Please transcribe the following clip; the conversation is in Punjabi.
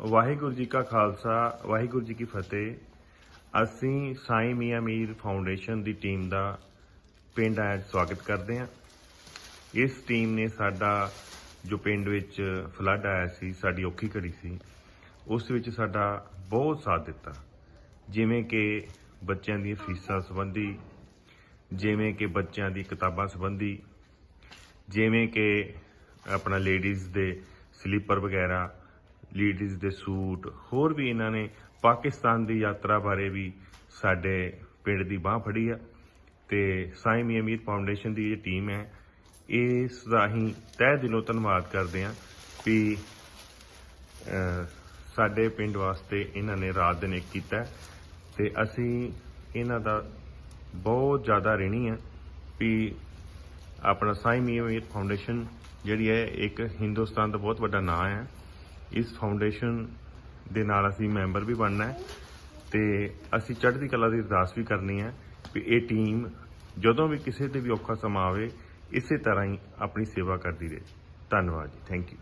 ਵਾਹਿਗੁਰੂ ਜੀ ਕਾ ਖਾਲਸਾ, ਵਾਹਿਗੁਰੂ ਜੀ ਕੀ ਫਤਿਹ। ਅਸੀਂ ਸਾਈਂ ਮੀਆਂ ਮੀਰ ਫਾਊਂਡੇਸ਼ਨ ਦੀ ਟੀਮ ਦਾ ਪਿੰਡ ਆਇਆ ਸਵਾਗਤ ਕਰਦੇ ਹਾਂ। ਇਸ ਟੀਮ ਨੇ ਸਾਡਾ ਜੋ ਪਿੰਡ ਵਿੱਚ ਫਲੱਡ ਆਇਆ ਸੀ, ਸਾਡੀ ਔਖੀ ਘੜੀ ਸੀ, ਉਸ ਵਿੱਚ ਸਾਡਾ ਬਹੁਤ ਸਾਥ ਦਿੱਤਾ। ਜਿਵੇਂ ਕਿ ਬੱਚਿਆਂ ਦੀਆਂ ਫੀਸਾਂ ਸੰਬੰਧੀ, ਜਿਵੇਂ ਕਿ ਬੱਚਿਆਂ ਦੀ ਕਿਤਾਬਾਂ ਸੰਬੰਧੀ, ਜਿਵੇਂ ਕਿ ਆਪਣਾ ਲੇਡੀਜ਼ ਦੇ ਸਲੀਪਰ ਵਗੈਰਾ ਲੇਡੀਜ਼ ਦੇ ਸੂਟ, ਹੋਰ ਵੀ ਇਹਨਾਂ ਨੇ ਪਾਕਿਸਤਾਨ ਦੀ ਯਾਤਰਾ ਬਾਰੇ ਵੀ ਸਾਡੇ ਪਿੰਡ ਦੀ ਬਾਹ ਫੜੀ ਆ ਤੇ ਸਾਈਂ ਮੀਆਂ ਮੀਰ ਫਾਊਂਡੇਸ਼ਨ ਦੀ ਇਹ ਟੀਮ ਹੈ, ਇਸ ਦਾ ਅਸੀਂ ਤਹਿ ਦਿਲੋਂ ਧੰਨਵਾਦ ਕਰਦੇ ਹਾਂ ਵੀ ਸਾਡੇ ਪਿੰਡ ਵਾਸਤੇ ਇਹਨਾਂ ਨੇ ਰਾਤ ਦਿਨ ਇੱਕ ਕੀਤਾ ਹੈ ਤੇ ਅਸੀਂ ਇਹਨਾਂ ਦਾ ਬਹੁਤ ਜ਼ਿਆਦਾ ਰਹਿਣੀ ਆ ਵੀ ਆਪਣਾ ਸਾਈਂ ਮੀਆਂ ਮੀਰ ਫਾਊਂਡੇਸ਼ਨ ਜਿਹੜੀ ਹੈ, ਇੱਕ ਹਿੰਦੁਸਤਾਨ ਦਾ ਬਹੁਤ ਵੱਡਾ ਨਾਂ ਹੈ। ਇਸ ਫਾਊਂਡੇਸ਼ਨ ਦੇ ਨਾਲ ਅਸੀਂ ਮੈਂਬਰ ਵੀ ਬਣਨਾ ਹੈ ਤੇ ਅਸੀਂ ਚੜ੍ਹਦੀ ਕਲਾ ਦੀ ਅਰਦਾਸ ਵੀ ਕਰਨੀ ਹੈ ਵੀ ਇਹ ਟੀਮ ਜਦੋਂ ਵੀ ਕਿਸੇ ਤੇ ਵੀ ਔਖਾ ਸਮਾਂ ਆਵੇ, ਇਸੇ ਤਰ੍ਹਾਂ ਹੀ ਆਪਣੀ ਸੇਵਾ ਕਰਦੀ ਰਹੇ। ਧੰਨਵਾਦ ਜੀ। Thank you